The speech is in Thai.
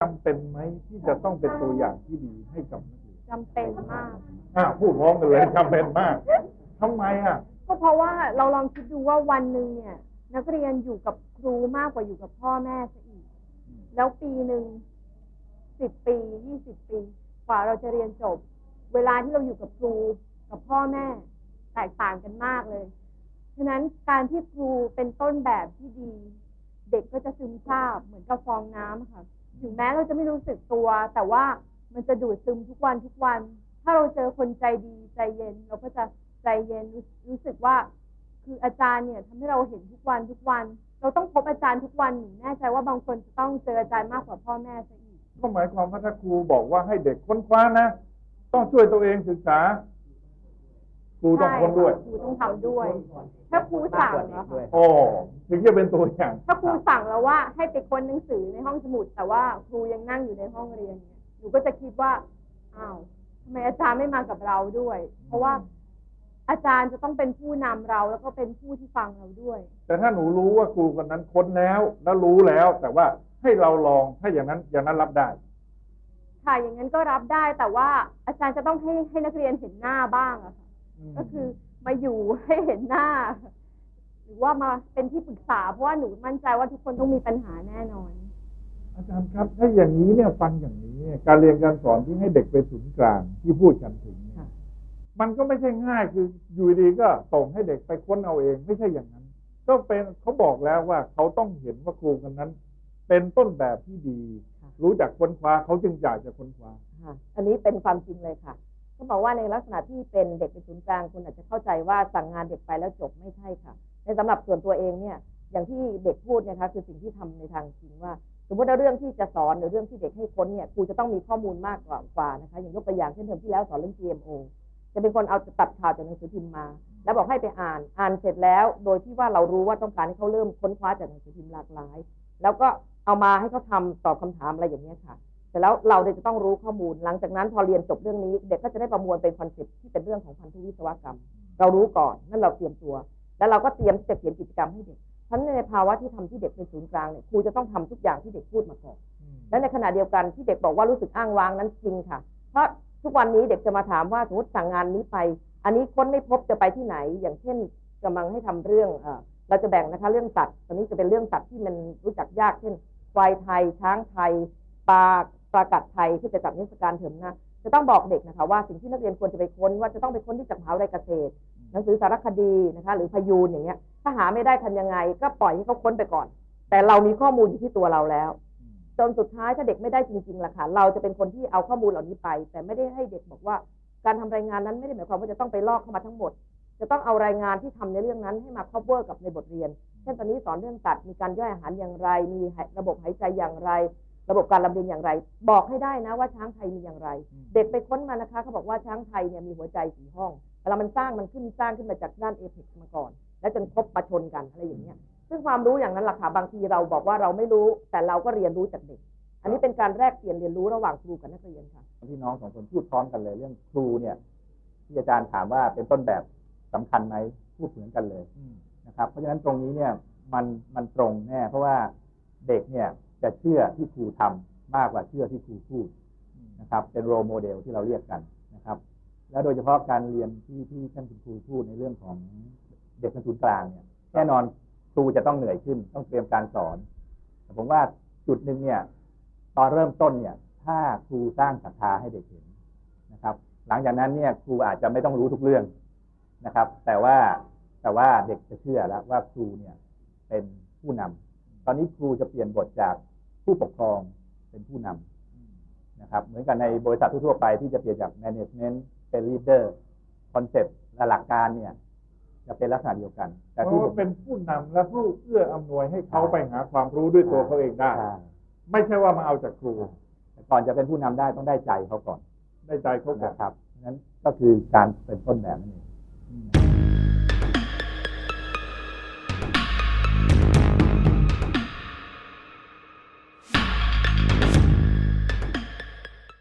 จำเป็นไหมที่จะต้องเป็นตัวอย่างที่ดีให้กับนักเรียนจำเป็นมากอ้าวพูดพร้อมกันเลยจำเป็นมากทำไมอะ ก็เพราะว่าเราลองคิดดูว่าวันหนึ่งเนี่ย นักเรียนอยู่กับครูมากกว่าอยู่กับพ่อแม่ซะอีก แล้วปีหนึ่งสิบปียี่สิบปีกว่าเราจะเรียนจบ เวลาที่เราอยู่กับครูกับพ่อแม่ แตกต่างกันมากเลยฉะนั้นการที่ครูเป็นต้นแบบที่ดี เด็กก็จะซึมซาบเหมือนกับฟองน้ำค่ะ ถึงแม้เราจะไม่รู้สึกตัว แต่ว่ามันจะดูดซึมทุกวันทุกวัน ถ้าเราเจอคนใจดีใจเย็น เราก็จะใจเย็นรู้รู้สึกว่า คืออาจารย์เนี่ยทำให้เราเห็นทุกวันทุกวัน เราต้องพบอาจารย์ทุกวันหนูแน่ใจว่าบางคนจะต้องเจออาจารย์มากกว่าพ่อแม่ซะอีกก็หมายความว่าถ้าครูบอกว่าให้เด็กค้นคว้านะ ต้องช่วยตัวเองศึกษา ครูต้องค้นด้วย ใช่ครูต้องทำด้วย ถ้าครูสั่งอะค่ะโอ้ถึงจะเป็นตัวอย่าง ถ้าครูสั่งแล้วว่าให้ไปค้นหนังสือในห้องสมุด แต่ว่าครูยังนั่งอยู่ในห้องเรียนเนี่ยหนูก็จะคิดว่าอ้าวทำไมอาจารย์ไม่มากับเราด้วย เพราะว่าอาจารย์จะต้องเป็นผู้นำเราแล้วก็เป็นผู้ที่ฟังเราด้วย แต่ถ้าหนูรู้ว่าครูคนนั้นค้นแล้ว แล้วรู้แล้ว แต่ว่าให้เราลองถ้าอย่างนั้นอย่างนั้นรับได้ ค่ะอย่างนั้นก็รับได้แต่ว่าอาจารย์จะต้องให้ให้นักเรียนเห็นหน้าบ้างอะค่ะ ก็คือมาอยู่ให้เห็นหน้า หรือว่ามาเป็นที่ปรึกษา เพราะว่าหนูมั่นใจว่าทุกคนต้องมีปัญหาแน่นอน อาจารย์ครับ ถ้าอย่างนี้เนี่ยฟังอย่างนี้เนี่ยการเรียนการสอนที่ให้เด็กเป็นศูนย์กลางที่พูดกันถึงเนี่ยค่ะมันก็ไม่ใช่ง่ายคืออยู่ดีก็ส่งให้เด็กไปค้นเอาเอง ไม่ใช่อย่างนั้น ก็เป็นเขาบอกแล้วว่าเขาต้องเห็นว่าครูคนนั้น เป็นต้นแบบที่ดี รู้จักค้นคว้าเขาจึงอยากจะค้นคว้าค่ะอันนี้เป็นความจริงเลยค่ะ เขาบอกว่าในลักษณะที่เป็นเด็กเป็นศูนย์กลางคุณอาจจะเข้าใจว่าสั่งงานเด็กไปแล้วจบไม่ใช่ค่ะ ในสำหรับส่วนตัวเองเนี่ยอย่างที่เด็กพูดเนยคะคือสิ่งที่ทำในทางจริงว่า สมมติว่าเรื่องที่จะสอนหรือเรื่องที่เด็กให้ค้นเนี่ยครูจะต้องมีข้อมูลมากกว่าวานะคะอย่างยกตัวอย่างเช่นเทอมที่แล้วสอนเรื่อง GMO จะเป็นคนเอาตัดข่าวจากหนังสือพิมพ์มา แล้วบอกให้ไปอ่านอ่านเสร็จแล้ว โดยที่ว่าเรารู้ว่าต้องการให้เขาเริ่มค้นคว้าจากหนังสือพิมพ์หลากหลาย แล้วก็เอามาให้เขาทำตอบคำถามอะไรอย่างนี้ค่ะ แต่แล้วเราเนี่ยจะต้องรู้ข้อมูล หลังจากนั้นพอเรียนจบเรื่องนี้ เด็กก็จะได้ประมวลเป็นคอนเซ็ปต์ที่เป็นเรื่องของพันธุวิศวกรรม เรารู้ก่อนนั่นเราเตรียมตัว แล้วเราก็เตรียมที่จะเขียนกิจกรรมให้เด็กเพราะฉะนั้นในภาวะที่ทำที่เด็กเป็นศูนย์กลางเนี่ยครูจะต้องทำทุกอย่างที่เด็กพูดมาก่อนและในขณะเดียวกันที่เด็กบอกว่ารู้สึกอ้างว้างนั้นจริงค่ะ เพราะทุกวันนี้เด็กจะมาถามว่าสมมติสั่งงานนี้ไป อันนี้ค้นไม่พบจะไปที่ไหน อย่างเช่นกำลังให้ทำเรื่องเออเราจะแบ่งนะคะเรื่องสัตว์ตอนนี้จะเป็นเรื่องสัตว์ที่มันรู้จักยากเช่นควายไทย ช้างไทยปลา ปลากัดไทยที่จะจัดนิทรรศการเทอมหน้าจะต้องบอกเด็กนะคะว่าสิ่งที่นักเรียนควรจะไปค้นว่าจะต้องไปค้นที่จากมหาวิทยาลัยเกษตร หนังสือสารคดีนะคะหรือพยูนอย่างเงี้ยถ้าหาไม่ได้ทำยังไง ก็ปล่อยให้เขาค้นไปก่อน แต่เรามีข้อมูลอยู่ที่ตัวเราแล้วจนสุดท้ายถ้าเด็กไม่ได้จริงๆล่ะค่ะเราจะเป็นคนที่เอาข้อมูลเหล่านี้ไป แต่ไม่ได้ให้เด็กบอกว่า การทำรายงานนั้นไม่ได้หมายความว่าจะต้องไปลอกเข้ามาทั้งหมด จะต้องเอารายงานที่ทำในเรื่องนั้นให้มา cover กับในบทเรียนเช่นตอนนี้สอนเรื่องสัตว์มีการย่อยอาหารอย่างไร มีระบบหายใจอย่างไร ระบบการลำเลียงอย่างไร บอกให้ได้นะว่าช้างไทยมีอย่างไร เด็กไปค้นมานะคะเขาบอกว่าช้างไทยเนี่ยมีหัวใจสี่ห้องเวลามันสร้างมันขึ้นสร้างขึ้นมาจากด้านเอพิกมาก่อน แล้วจนครบมาชนกันอะไรอย่างเงี้ยซึ่งความรู้อย่างนั้นล่ะค่ะบางทีเราบอกว่าเราไม่รู้ แต่เราก็เรียนรู้จากเด็ก อันนี้เป็นการแลกเปลี่ยนเรียนรู้ระหว่างครูกับนักเรียนค่ะพี่น้องสองคนพูดพร้อมกันเลยเรื่องครูเนี่ยที่อาจารย์ถามว่าเป็นต้นแบบสำคัญไหมพูดเหมือนกันเลยนะครับ เพราะฉะนั้นตรงนี้เนี่ยมันมันตรงแน่เพราะว่าเด็กเนี่ย จะเชื่อที่ครูทำมากกว่าเชื่อที่ครูพูดนะครับ เป็นโรโมเดลที่เราเรียกกันนะครับ แล้วโดยเฉพาะการเรียนที่ที่ท่านคุณครูพูดในเรื่องของเด็กเป็นศูนย์กลางเนี่ยแน่นอนครูจะต้องเหนื่อยขึ้น ต้องเตรียมการสอนแต่ผมว่าจุดหนึ่งเนี่ย ตอนเริ่มต้นเนี่ย ถ้าครูสร้างศรัทธาให้เด็กเห็นนะครับ หลังจากนั้นเนี่ยครูอาจจะไม่ต้องรู้ทุกเรื่องนะครับ แต่ว่าแต่ว่าเด็กจะเชื่อแล้วว่าครูเนี่ยเป็นผู้นำตอนนี้ครูจะเปลี่ยนบทจาก ผู้ปกครองเป็นผู้นำนะครับ เหมือนกันในบริษัททั่วๆไปที่จะเปลี่ยนจาก management เป็น leader คอนเซ็ปต์และหลักการเนี่ยจะเป็นลักษณะเดียวกัน แต่เพที่ราะผว่ามเป็นผู้นำและผู้เอื้ออำนวยให้เขาไปหาความรู้ด้วยตัวเขาเองได้ใช่ไม่ใช่ว่ามาเอาจากครูแต่ก่อนจะเป็นผู้นำได้ต้องได้ใจเขาก่อน ได้ใจเขาก่อนนะครับนั้นก็คือการเป็นต้นแบบนั่นเอง